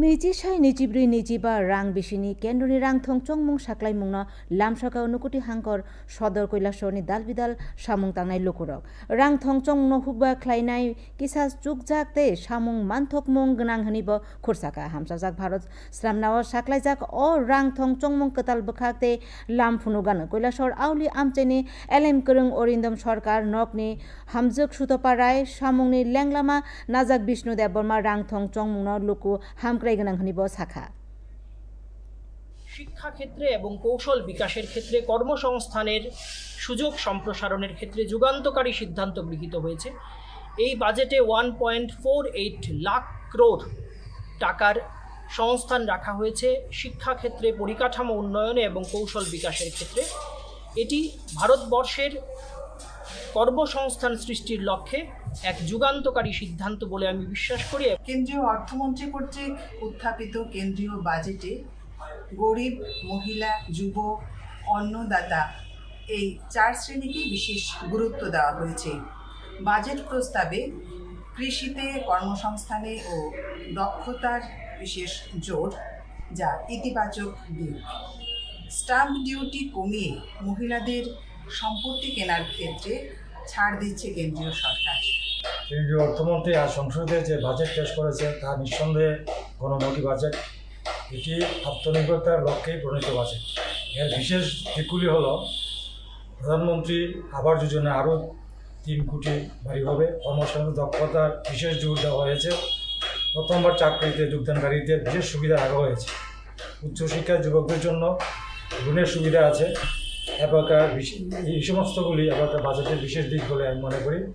নিজি সাই নিজিব্রি নিজিবা রাং বিশিনি। কেন্দ্রনি রাং থং চংমং সাকলাই মুংন লামসাকা অনুকুটি হাঙ্কর সদর কৈলাসরনি দাল বিদাল সামুং তাংনাই লোকরক। রাং থং চং চংমং হুবা খ্লাইনাই কিসাস চুকজাক তে সামুং মানথক মুং গনাং হনিব খুরসাকা হামসাজাক ভারত স্রামনাও সাকলাইজাক অ রাং থং চংমং কতাল বখাক তে লাম ফুনু গান। কৈলাসর আউলি আমচেনি এলএম করং অরিন্দম সরকার নকনি হামজক সুতপাড়ায় সামুংনি ল্যাংলামা নাজাক বিষ্ণু দেব বর্মা রাং থং চংমং লুকু হাম হামক্রাই গোনাং হনিব শাখা শিক্ষাক্ষেত্রে এবং কৌশল বিকাশের ক্ষেত্রে কর্মসংস্থানের সুযোগ সম্প্রসারণের ক্ষেত্রে যুগান্তকারী সিদ্ধান্ত গৃহীত হয়েছে। এই বাজেটে one point four eight lakh crore টাকার সংস্থান রাখা হয়েছে। শিক্ষাক্ষেত্রে পরিকাঠামো উন্নয়নে এবং কৌশল বিকাশের ক্ষেত্রে। এটি ভারতবর্ষের কর্মসংস্থান সৃষ্টির লক্ষ্যে এক যুগান্তকারী সিদ্ধান্ত বলে আমি বিশ্বাস করি। কেন্দ্রীয় অর্থমন্ত্রী কর্তৃক উত্থাপিত কেন্দ্রীয় বাজেটে গরিব, মহিলা, যুব, অন্নদাতা এই চার শ্রেণীকে বিশেষ গুরুত্ব দেওয়া হয়েছে। বাজেট প্রস্তাবে কৃষিতে, কর্মসংস্থানে ও দক্ষতার বিশেষ জোর, যা ইতিবাচক দিক। স্টাম্প ডিউটি কমিয়ে মহিলাদের সম্পত্তি কেনার ক্ষেত্রে ছাড় দিচ্ছে কেন্দ্রীয় সরকার। কেন্দ্রীয় অর্থমন্ত্রী আর সংসদে যে বাজেট পেশ করেছে, তা নিঃসন্দেহে গণমুখী বাজেট এটি আত্মনির্ভরতার লক্ষ্যেই প্রণীত বাজেট এর বিশেষ দিকগুলি হল, প্রধানমন্ত্রী আবাস যোজনা আরও তিন কোটি বাড়ি হবে। কর্মসংস্থান দক্ষতার বিশেষ জোর দেওয়া হয়েছে। প্রথমবার চাকরিতে যোগদানকারীদের বিশেষ সুবিধা রাখা হয়েছে। উচ্চশিক্ষার যুবকদের জন্য ঋণের সুবিধা আছে। বিশেষ- এই সমস্তগুলি এবারকার বাজেটের বিশেষ দিক বলে আমি মনে করি।